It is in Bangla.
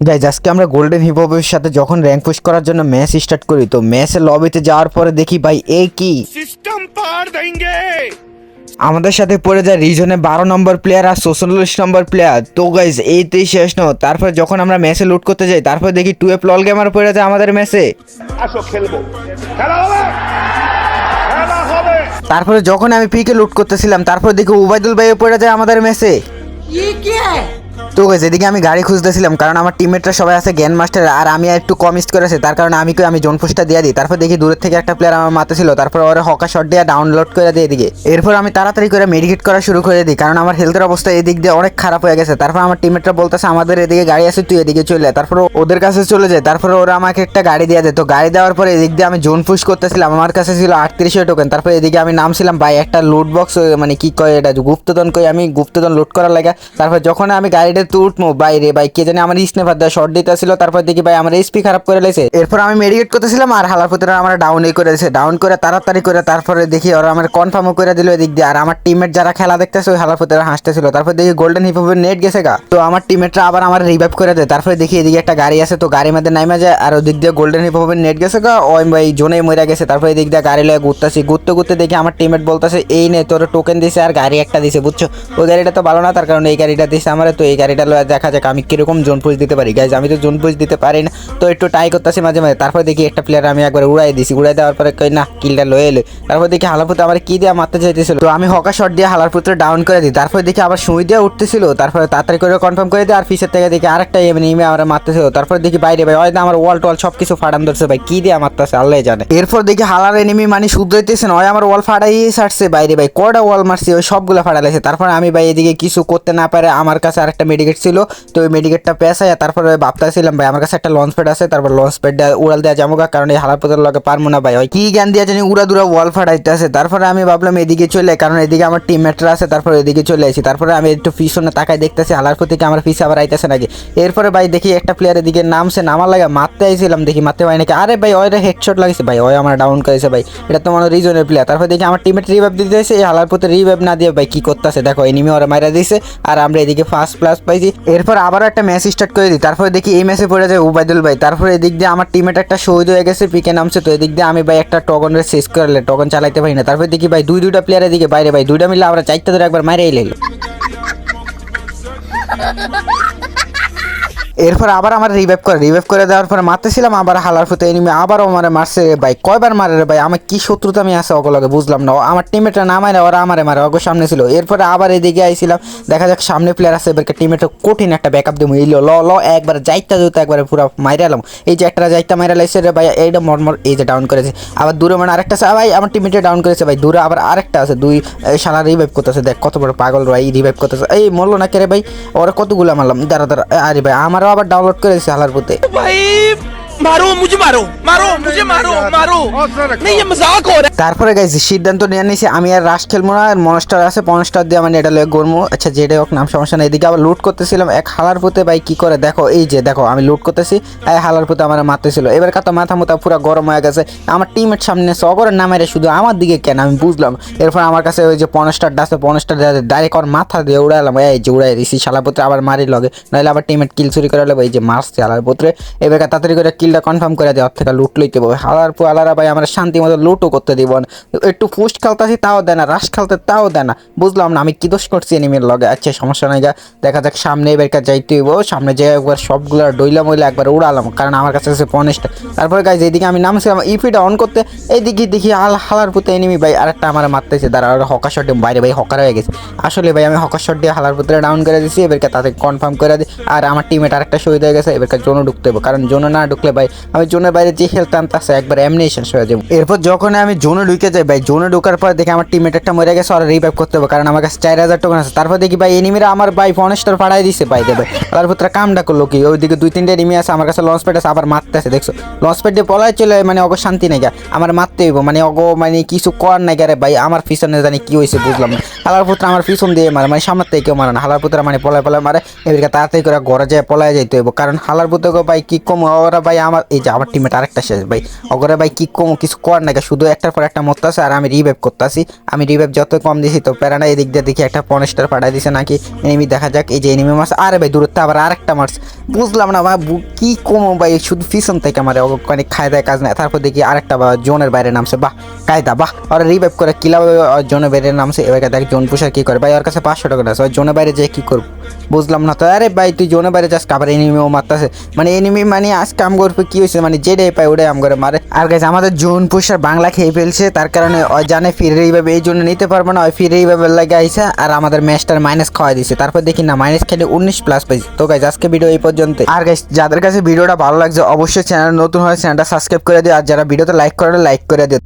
গাইজ আজকে আমরা গোল্ডেন হিপহপের সাথে যখন র্যাঙ্ক পুশ করার জন্য ম্যাচ স্টার্ট করি তো ম্যাচে লবিতে যাওয়ার পরে দেখি ভাই এ কি? সিস্টেম পার দেঙ্গে আমাদের সাথে পড়ে যায় রিজনে বারো নম্বর প্লেয়ার আর চৌচল্লিশ নম্বর প্লেয়ার তো গাইজ এইতেই শেষ ন। তারপর যখন আমরা ম্যাচে লুট করতে যাই তারপর দেখি টুয়েলভ লল গেমার পড়ে যায় আমাদের ম্যাচে আসো খেলা হবে। খেলা হবে। তারপরে যখন আমি পিকে লুট করতেছিলাম তারপর দেখি উবাইদুল ভাইও পড়ে যায় আমাদের ম্যাচে কি? তো গাইজ এদিকে আমি গাড়ি খুঁজতেছিলাম, কারণ আমার টিমমেটরা সবাই আছে, জ্ঞান মাস্টার আর আমি একটু কম ইস্ট করেছি তার কারণে আমি আমি জোন পুশটা দিয়ে দিই। তারপর দেখি দূরের থেকে একটা প্লেয়ার আমার মাথা ছিল, তারপর ওরা হকা শট দিয়ে ডাউনলোড করে দিয়ে এদিকে। এরপর আমি তাড়াতাড়ি করে মেডিকেট করা শুরু করে দিই, কারণ আমার হেলথের অবস্থা এদিক দিয়ে অনেক খারাপ হয়ে গেছে। তারপর আমার টিমমেটরা বলতেছে, আমাদের এদিকে গাড়ি আছে, তুই এদিকে চলে। তারপর ওদের কাছে চলে যায়, তারপর ওরা আমাকে একটা গাড়ি দিয়ে দেয়। তো গাড়ি দেওয়ার পরে এদিক দিয়ে আমি জোন পুশ করতেছিলাম, আমার কাছে ছিল আটত্রিশে টোকেন তারপর এদিকে আমি নামছিলাম, ভাই, একটা লুট বক্স মানে কি কয় এটা, গুপ্তধন কই? আমি গুপ্তধন লুট করার লাগে, তারপর যখন আমি গাড়িটা তুলবো বাইরে ভাই কে জানি আমার স্নেফার দেওয়া শর্ট দিতেছিল তারপর দেখি ভাই আমার এসপি খারাপ করে লেছে এরপর আমি মেডিকেট করতেছিলাম আর হালার পুত্র আমার ডাউনই করে দিয়েছে। ডাউন করে, তাড়াতাড়ি করে, তারপরে দেখি ওরা আমার কনফার্মও করে দিল এদিক দিয়ে। আর আমার টিমমেট যারা খেলা দেখতেছে, ওই হালার পুত্র হাসতেছিল। তারপর দেখি গোল্ডেন হিপহপের নেট গেছে গা। তো আমার টিমমেটরা আবার আমার রিভাইভ করে দেয়। তারপরে দেখি এদিকে একটা গাড়ি আছে, তো গাড়ির মধ্যে নাইমা যায়। আর ওদিক দিয়ে গোল্ডেন হিপহপের নেট গেছে গা। ওই ভাই জোনে মরে গেছে। তারপরে এদিক দিয়ে গাড়ি লয়ে ঘুরতেছি। ঘুরতে ঘুরতে দেখি আমার টিমমেট বলতেছে, এই নে, তোর টোকেন দিছে আর গাড়ি একটা দিছে, বুঝছ? ওই গাড়িটা তো ভালো না, তার কারণে এই গাড়িটা দিছে আমার তো এই গাড়িটা দেখা যাক আমি কীরকম জোন পুজ দিতে পারি। গাইজ আমি তো জোন পুজ দিতে পারি না, তো একটু ট্রাই করতেছি মাঝে মাঝে। তারপর দেখি একটা প্লেয়ার আমি একবার উড়াই দিছি। উড়াই দেওয়ার পরে কই, না কিলটা লয়ে এলো। তারপর দেখি হালারপুত্র আমার কি দিয়ে মারতে চাইতেছিল। তো আমি হকা শট দিয়ে হালারপুত্র ডাউন করে দিই। তারপর দেখি আবার সুই দিয়ে উঠতেছিল। তারপরে তাড়াতাড়ি করে কনফার্ম করে দিই। আর পিছের থেকে দেখি আরেকটা এমনি ইমে আমার মারতেছিল। তারপর দেখি বাইরে, ভাই হয়তো আমার ওয়াল টোয়াল সব কিছু ফাটান ধরছে। ভাই, কি দিয়ে মারতেছে? আল্লাহ জানে। এরপর দেখি হালার এনিমি মানে শুধরাইতেছে না। হয় আমার ওয়াল ফাটাই ছাড়ছে। বাইরে, ভাই কটা ওয়াল মারছে? ওই সবগুলো ফাটালাইছে তারপর আমি, ভাই, এদিকে কিছু করতে না পারে। আমার কাছে আরেকটা মেডিকেট ছিল তো ওই মেডিকেটটা পেঁচাই তারপরে ভাবতেছিলাম ভাই আমার কাছে একটা লঞ্চ প্যাড আছে। তারপর লঞ্চ প্যাড উড়াল দেওয়া গা, কারণ এই হালার পথের লগে পারব না ভাই। ওই কি জ্ঞান দিয়ে জানি উড়া দুরা ওয়াল ফাটাইতে আছে তারপরে আমি ভাবলাম এদিকে চলে কারণ এদিকে আমার টিম টিমমেটরা আছে তারপরে এদিকে চলে আসি। তারপরে আমি একটু পিছনে তাকাই দেখতেছি হালার প্রতি আমার পিছে আবার আইতেছে নাকি? এরপরে ভাই দেখি একটা প্লেয়ার এদিকে নামছে নামার লাগে মারতে আইছিলাম দেখি মারতে পাই নাকি? আরে ভাই ওইটা হেডশট লাগিয়েছে ভাই ওই আমার ডাউন করেছে ভাই। এটা তো মনে রিজনের প্লেয়ার তারপর দেখি আমার টিমের রিভাইভ দিতে এসে এই হালার প্রতি রিভাইভ না দিয়ে ভাই কি করতেছে? দেখো এনিমি ওরা মারা দিয়েছে আর আমরা এদিকে ফার্স্ট প্লাস পাইছি এরপর আবারও একটা ম্যাচ স্টার্ট করে দিই। তারপরে দেখি এই ম্যাচে পড়ে যায় উবাইদুল ভাই। তারপরে এদিক দিয়ে আমার টিমের একটা শহীদ হয়ে গেছে পিকে নামছে। তো এদিক দিয়ে আমি ভাই একটা টগনের শেষ করলে টগন চালাইতে পারি না। তারপরে দেখি ভাই দুই দুইটা প্লেয়ারের দিকে বাইরে, ভাই দুইটা মিলে আমরা চারটা ধরে একবার মারে এলে এরপর আবার আমার রিভাইভ করে রিভাইভ করে দেওয়ার পরে মারতেছিলাম, আবার হালার ফুতে এনিমি আবারও আমার মারছে। রে ভাই, কয়বার মারে রে ভাই? আমার কি শত্রুতা আমি আছে অগলগে বুঝলাম না। আমার টিমেটরা না মারে ওরা আমারে মারে, অগ সামনে ছিল। এরপরে আবার এদিকে আইছিলাম। দেখা যাক সামনে প্লেয়ার আছে এবারকে টিমেটের কঠিন একটা ব্যাকআপ দেবো। এই ল ল একবার যাইতা যেতে একবারে পুরো মাইরে এলাম। এই যে একটা যাইতা মাইরা লাইছে রে ভাই এইটা মরমর এই যে ডাউন করেছে। আবার দূরে মানে আরেকটা আছে ভাই, আমার টিমেটে ডাউন করেছে ভাই। দূরে আবার আরেকটা আছে, দুই শালা রিভাইভ করতেছে। দেখ কত বড় পাগল ভাই রিভাইভ করতেছে। এই মরলো না কে রে ভাই? ওরা কতগুলো মারলাম? দাঁড়া দাঁড়া। আরে ভাই डाउनलोड कर भाई मारो मारो मुझे मारो मारो नहीं ये मजाक हो रहा है তারপরে গাইছি সিদ্ধান্ত নিয়ে নিয়েছি আমি আর রাশ খেলবো না আর মনস্টার আছে মনস্টার দিয়ে আমি এটা লয়ে গড়বো আচ্ছা যেটাই হোক নাম সমস্যা নেই এদিকে আবার লুট করতেছিলাম এক হালার পুঁতে ভাই কি করে দেখো এই যে দেখো আমি লুট করতেছি এই হালার পুঁতে আমার মারতেছিল এবার কাতো মাথা মুথা পুরো গরম হয়ে গেছে আমার টিমের সামনে সগরের নামের শুধু আমার দিকে কেন আমি বুঝলাম এরপর আমার কাছে ওই যে পনস্টারটা আছে পনস্টার ডাইরেক্ট আমার মাথা দিয়ে উড়াইলাম এই যে উড়াই দিছি শালা পুত্রে আবার মারি লগে নাহলে আবার টিমের কিল চুরি করে নেবো এই যে মারছে হালার পুত্রে এবার তাড়াতাড়ি করে কিলটা কনফার্ম করে দেওয়ার থেকে লুট লইতে পারব। হালার পর আলারা ভাই আমরা শান্তি মতো লুটও করতে দিব না। একটু ফুস্ট খেলতেছি, তাও দেয় না। রাশ খেলতে তাও দেয় না। বুঝলাম না, আমি কি দোষ করছি এনিমির লগে? আচ্ছা সমস্যা নাই গা। দেখা যাক, সামনে এবার যাইতে হইব। সামনে যে একবার সবগুলো ডইলা মইলা একবার উড়ালাম, কারণ আমার কাছে আছে পনেশটা তারপরে গাইজ এইদিকে আমি নামছিলাম ইপিটা অন করতে। এইদিকে দেখি আল হালার পুতে এনিমি ভাই আরেকটা আমার মারতেছে। দাঁড়া আর হকার শট বাইরে ভাই, হকার হয়ে গেছে। আসলে ভাই, আমি হকার শট দিয়ে হালার পুত্রে ডাউন করে দিছি। এবারকে তাতে কনফার্ম করে দিই। আর আমার টিমের আরেকটা শহীদ হয়ে গেছে। এবারকে জোনও ঢুকতে হবে কারণ জোনে না ঢুকলে ভাই, আমি জোনের বাইরে যে হেলথ আনতেছে একবার এমনি শেষ হয়ে যাব। এরপর যখন আমি জোনে ঢুকে যাই, ভাই, জোনে ঢুকার পর দেখি আমার টিমেট একটা মরে গেছে আর রিভাইভ করতে হবে, কারণ আমার কাছে চার হাজার টোকেন আছে। তারপর দেখি ভাই এনিমিরা আমার ভাই ফনেস্টার পাড়াই দিছে ভাই দেবে তারপর তারা কামটা করল কি, ওইদিকে দুই, তিনটে এনিমি আছে, আমার কাছে লঞ্চ প্যাড আছে, আবার মারতে আছে দেখছ? লঞ্চ প্যাড দিয়ে পলাই চলে মানে অগো শান্তি নাই আমার মারতে হইব মানে অগো মানে কিছু করার নাই গারে ভাই, আমার পিছনে জানি কি হয়েছে বুঝলাম না। হালার পুত্র আমার পিছন দিয়ে মারে মানে সামনের থেকে কেউ মারে না। হালার পুত্র মানে পলায় পলায় মারে এদিকে তাড়াতাড়ি করে ঘরে যায় পলায় যাইতে হইব, কারণ হালার পুত্র ভাই কি কম, ওরা ভাই আমার, এই যে আমার টিমেট আরেকটা শেষ, ভাই। অগরে ভাই কি কম, কিছু কর না শুধু একটার পর একটা মরতে আছে, আর আমি রিভাইভ করতেছি আমি রিভাইভ যত কম দিছি, তো প্যারানা এদিক দিয়ে দেখি একটা পনেস্টার পাঠাই দিছে নাকি। এনিমি দেখা যাক, এই যে এনিমি মাছ আরে ভাই, দূরত্ব আবার আরেকটা মাছ বুঝলাম না, ভাই কি কম, ভাই, শুধু পিছন থেকে আমার ওখানে খায় দেয় কাজ নাই। তারপর দেখি আরেকটা, বা, জোনের বাইরে নামছে, বাহ, কায়দা, বাহ। আর রিভাইভ করে কিলা জোনের বাইরে নামছে। এবার দেখ জোন পুষার কি করে। ভাই, ওর কাছে পাঁচশো টাকা আছে জোনের বাইরে যে কি করব? বুঝলাম না তো। আরে ভাই, তুই জোনের বাইরে যাস, আবার এনিমিও মারতেছে। মানে এনিমি মানে আজকে আম করবে কি হয়েছে? মানে যেটাই পায় ওটাই আম করে মারে। আর গাছ আমাদের জোন পুষার বাংলা খেয়ে ফেলছে, তার কারণে ওই জানে ফিরে এইভাবে এই জন্য নিতে পারব না, ওই ফিরে এইভাবে লাগে আইসা, আর আমাদের ম্যাচটার মাইনাস খাওয়াই দিছে। তারপর দেখি না মাইনাস খেলে উনিশ প্লাস পাইছি। তো গাছ আজকে ভিডিও এই পর্যন্ত আর গাছ যাদের কাছে ভিডিওটা ভালো লাগছে, অবশ্যই চ্যানেল নতুন হয় চ্যানেলটা সাবস্ক্রাইব করে দিও, আর যারা ভিডিওতে লাইক করে লাইক করে দিও।